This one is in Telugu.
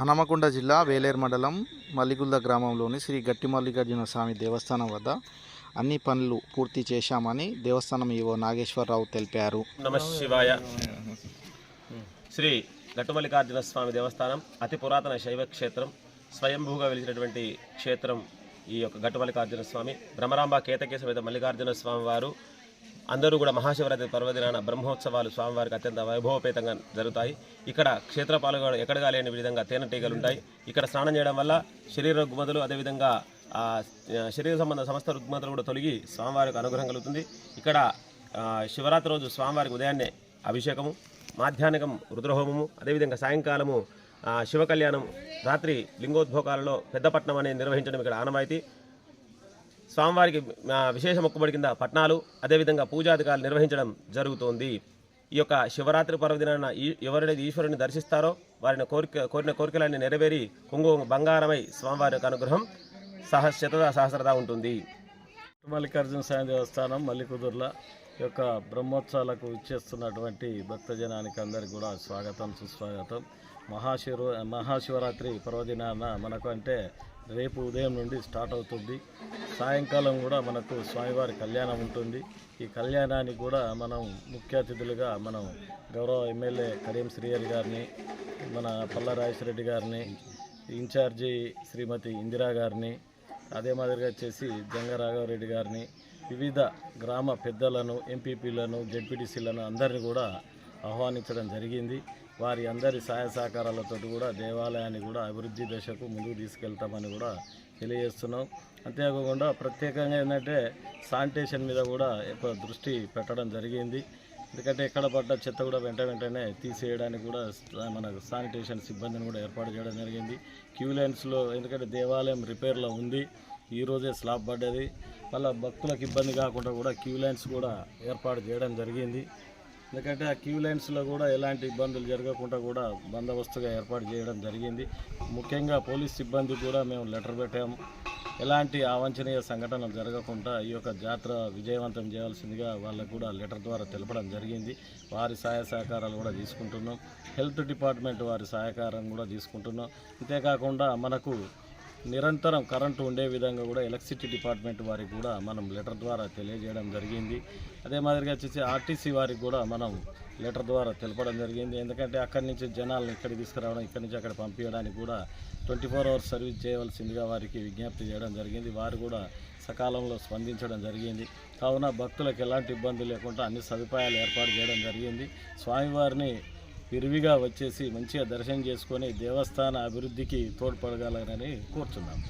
హనమకొండ జిల్లా వేలేరు మండలం మల్లిగుల్ద గ్రామంలోని శ్రీ గట్టి మల్లికార్జున స్వామి దేవస్థానం వద్ద అన్ని పనులు పూర్తి చేశామని దేవస్థానం ఈవో నాగేశ్వరరావు తెలిపారు. నమ శివాయ. శ్రీ గట్టుమల్లికార్జున స్వామి దేవస్థానం అతి పురాతన శైవ క్షేత్రం స్వయంభూగా వెలిసినటువంటి క్షేత్రం ఈ యొక్క గట్టుమల్లికార్జున స్వామి. భ్రమరాంబ కేతకే మల్లికార్జున స్వామి వారు అందరూ కూడా మహాశివరాత్రి పర్వదినాన బ్రహ్మోత్సవాలు స్వామివారికి అత్యంత వైభవపేతంగా జరుగుతాయి. ఇక్కడ క్షేత్రపాలు ఎక్కడగా లేని విధంగా తేనెటీగలు ఉంటాయి. ఇక్కడ స్నానం చేయడం వల్ల శరీర రుగ్మతులు అదేవిధంగా శరీర సంబంధ సమస్త రుగ్మతలు కూడా తొలగి స్వామివారికి అనుగ్రహం కలుగుతుంది. ఇక్కడ శివరాత్రి రోజు స్వామివారికి ఉదయాన్నే అభిషేకము మాధ్యాహ్నికం రుద్రహోమము అదేవిధంగా సాయంకాలము శివ కళ్యాణం రాత్రి లింగోద్భోగాలలో పెద్దపట్నం అనేది నిర్వహించడం ఇక్కడ ఆనవాయితీ. స్వామివారికి విశేష మొక్కుబడి కింద పట్నాలు అదేవిధంగా పూజాధికారులు నిర్వహించడం జరుగుతోంది. ఈ యొక్క శివరాత్రి పర్వదినాన ఈ ఎవరైతే ఈశ్వరుని దర్శిస్తారో వారిని కోరిక కోరిన కోరికలన్నీ నెరవేరి కుంగు బంగారమై స్వామివారి యొక్క అనుగ్రహం సహ శతద సహస్రత ఉంటుంది. మల్లికార్జున స్వామి దేవస్థానం మల్లికుదుర్ల యొక్క బ్రహ్మోత్సవాలకు ఇచ్చేస్తున్నటువంటి భక్తజనానికి అందరికి కూడా స్వాగతం సుస్వాగతం. మహాశివ మహాశివరాత్రి పర్వదినాన మనకు అంటే రేపు ఉదయం నుండి స్టార్ట్ అవుతుంది. సాయంకాలం కూడా మనకు స్వామివారి కళ్యాణం ఉంటుంది. ఈ కళ్యాణానికి కూడా మనం ముఖ్య అతిథులుగా మనం గౌరవ ఎమ్మెల్యే కరీం శ్రీయర్ గారిని మన పల్ల రాజేశ్వరరెడ్డి గారిని ఇన్ఛార్జి శ్రీమతి ఇందిరా గారిని అదే మాదిరిగా వచ్చేసి జంగ రాఘవరెడ్డి గారిని వివిధ గ్రామ పెద్దలను ఎంపీపీలను జడ్పీటీసీలను అందరిని కూడా ఆహ్వానించడం జరిగింది. వారి అందరి సహాయ సహకారాలతో కూడా దేవాలయాన్ని కూడా అభివృద్ధి దశకు ముందుకు తీసుకెళ్తామని కూడా తెలియజేస్తున్నాం. అంతేకాకుండా ప్రత్యేకంగా ఏంటంటే శానిటేషన్ మీద కూడా ఎక్కువ దృష్టి పెట్టడం జరిగింది. ఎందుకంటే ఎక్కడ పడ్డ చెత్త కూడా వెంట వెంటనే తీసేయడానికి కూడా మన శానిటేషన్ సిబ్బందిని కూడా ఏర్పాటు చేయడం జరిగింది. క్యూ లైన్స్లో ఎందుకంటే దేవాలయం రిపేర్లో ఉంది. ఈరోజే స్లాబ్ పడ్డది. మళ్ళీ భక్తులకు ఇబ్బంది కాకుండా కూడా క్యూ లైన్స్ కూడా ఏర్పాటు చేయడం జరిగింది. ఎందుకంటే ఆ క్యూ లైన్స్లో కూడా ఎలాంటి ఇబ్బందులు జరగకుండా కూడా బందోబస్తుగా ఏర్పాటు చేయడం జరిగింది. ముఖ్యంగా పోలీస్ సిబ్బంది కూడా మేము లెటర్ పెట్టాము. ఎలాంటి అవాంఛనీయ సంఘటనలు జరగకుండా ఈ యొక్క జాతర విజయవంతం చేయాల్సిందిగా వాళ్ళకు కూడా లెటర్ ద్వారా తెలపడం జరిగింది. వారి సహాయ సహకారాలు కూడా తీసుకుంటున్నాం. హెల్త్ డిపార్ట్మెంట్ వారి సహకారం కూడా తీసుకుంటున్నాం. అంతేకాకుండా మనకు నిరంతరం కరెంటు ఉండే విధంగా కూడా ఎలక్ట్రిసిటీ డిపార్ట్మెంట్ వారికి కూడా మనం లెటర్ ద్వారా తెలియజేయడం జరిగింది. అదే మాదిరిగా వచ్చేసి ఆర్టీసీ వారికి కూడా మనం లెటర్ ద్వారా తెలపడం జరిగింది. ఎందుకంటే అక్కడి నుంచి జనాలను ఇక్కడికి తీసుకురావడం ఇక్కడి నుంచి అక్కడ పంపించడానికి కూడా ట్వంటీ ఫోర్ అవర్స్ సర్వీస్ చేయవలసిందిగా వారికి విజ్ఞప్తి చేయడం జరిగింది. వారు కూడా సకాలంలో స్పందించడం జరిగింది. కావున భక్తులకు ఎలాంటి ఇబ్బంది లేకుండా అన్ని సదుపాయాలు ఏర్పాటు చేయడం జరిగింది. స్వామివారిని విరివిగా వచ్చేసి మంచిగా దర్శనం చేసుకొని దేవస్థాన అభివృద్ధికి తోడ్పడగలరని కోరుతున్నాం.